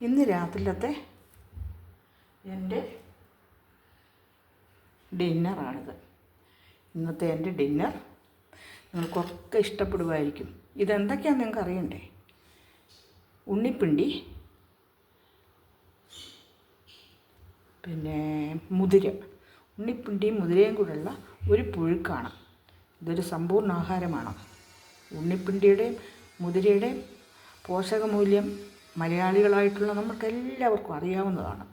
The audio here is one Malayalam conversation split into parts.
ഇന്ന് രാത്രിയിലത്തെ എന്റെ ഡിന്നറാണിത്. ഇന്നത്തെ എന്റെ ഡിന്നർ നിങ്ങൾക്കൊക്കെ ഇഷ്ടപ്പെടുമായിരിക്കും. ഇതെന്തൊക്കെയാണെന്ന് നിങ്ങൾക്ക് അറിയണ്ടേ ഉണ്ണിപ്പിണ്ടി പിന്നെ മുതിര. ഉണ്ണിപ്പിണ്ടിയും മുതിരയും കൂടെയുള്ള ഒരു പുഴുക്കാണ്. ഇതൊരു സമ്പൂർണ ആഹാരമാണ്. ഉണ്ണിപ്പിണ്ടിയുടെയും മുതിരയുടെയും പോഷകമൂല്യം മലയാളികളായിട്ടുള്ള നമുക്കെല്ലാവർക്കും അറിയാവുന്നതാണ്.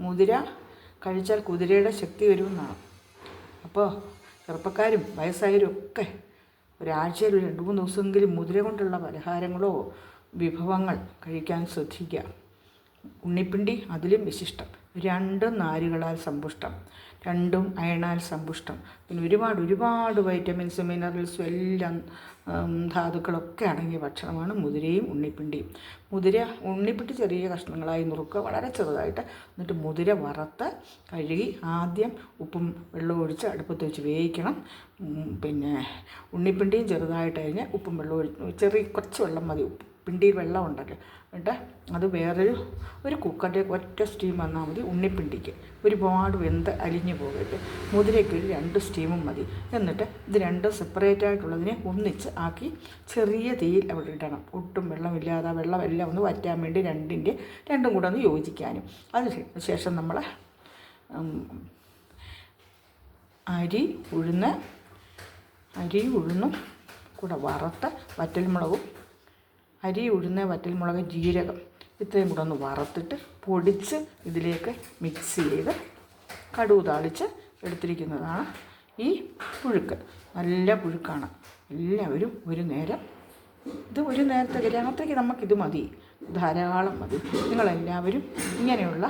മുതിര കഴിച്ചാൽ കുതിരയുടെ ശക്തി വരുമെന്നാണ്. അപ്പോൾ ചെറുപ്പക്കാരും വയസ്സായവരും ഒക്കെ ഒരാഴ്ചയിൽ ഒരു രണ്ട് മൂന്ന് ദിവസമെങ്കിലും മുതിര കൊണ്ടുള്ള പലഹാരങ്ങളോ വിഭവങ്ങൾ കഴിക്കാൻ ശ്രദ്ധിക്കുക. ഉണ്ണിപ്പിണ്ടി അതിലും വിശിഷ്ടം. രണ്ടും നാരുകളാൽ സമ്പുഷ്ടം. രണ്ടും അയണാൽ സമ്പുഷ്ടം. പിന്നെ ഒരുപാട് ഒരുപാട് വൈറ്റമിൻസും മിനറൽസും എല്ലാം ധാതുക്കളൊക്കെ അടങ്ങിയ ഭക്ഷണമാണ് മുതിരയും ഉണ്ണിപ്പിണ്ടിയും. മുതിര ഉണ്ണിപ്പിണ്ടി ചെറിയ കഷ്ണങ്ങളായി നുറുക്കുക വളരെ ചെറുതായിട്ട് എന്നിട്ട് മുതിര വറുത്ത് കഴുകി ആദ്യം ഉപ്പും വെള്ളവും ഒഴിച്ച് അടുപ്പത്ത് വെച്ച് വേവിക്കണം. പിന്നെ ഉണ്ണിപ്പിണ്ടിയും ചെറുതായിട്ട് കഴിഞ്ഞ് ഉപ്പും വെള്ളവും ഒഴിച്ച് ചെറിയ കുറച്ച് വെള്ളം മതി ഉപ്പ്. പിണ്ടിയിൽ വെള്ളം ഉണ്ടല്ലോ. എന്നിട്ട് അത് വേറൊരു ഒരു കുക്കറിന്റെ ഒറ്റ സ്റ്റീം വന്നാൽ മതി. ഉണ്ണിപ്പിണ്ടിക്ക് ഒരുപാട് വെന്ത് അലിഞ്ഞു പോകരുത്. മുതിരയ്ക്ക് ഒരു രണ്ട് സ്റ്റീമും മതി. എന്നിട്ട് ഇത് രണ്ടും സെപ്പറേറ്റ് ആയിട്ടുള്ളതിനെ ഒന്നിച്ച് ആക്കി ചെറിയ തീയിൽ അവിടെ ഇടണം. ഒട്ടും വെള്ളമില്ലാതെ വെള്ളമെല്ലാം ഒന്ന് വറ്റാൻ വേണ്ടി രണ്ടിന്റെ രണ്ടും കൂടെ ഒന്ന് യോജിക്കാനും. അതിന് ശേഷം നമ്മൾ അരി ഉഴുന്ന് അരി ഉഴുന്നും കൂടെ വറുത്ത് വറ്റൽമുളകും അരി ഉഴുന്ന് വറ്റൽമുളക് ജീരകം ഇത്രയും കൂടെ ഒന്ന് വറുത്തിട്ട് പൊടിച്ച് ഇതിലേക്ക് മിക്സ് ചെയ്ത് കടുക് താളിച്ച് എടുത്തിരിക്കുന്നതാണ് ഈ പുഴുക്ക്. നല്ല പുഴുക്കാണ്. എല്ലാവരും ഒരു നേരം ഇത് ഒരു നേരത്തെ രാത്രിക്ക് നമുക്കിത് മതി. ധാരാളം മതി. നിങ്ങളെല്ലാവരും ഇങ്ങനെയുള്ള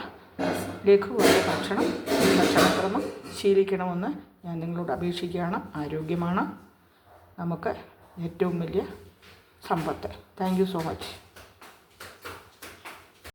ലഘുവായ ഭക്ഷണം ഭക്ഷണക്രമം ശീലിക്കണമെന്ന് ഞാൻ നിങ്ങളോട് അപേക്ഷിക്കുകയാണ്. ആരോഗ്യമാണ്. നമുക്ക് ഏറ്റവും വലിയ സമ്പത്ത്. Thank you so much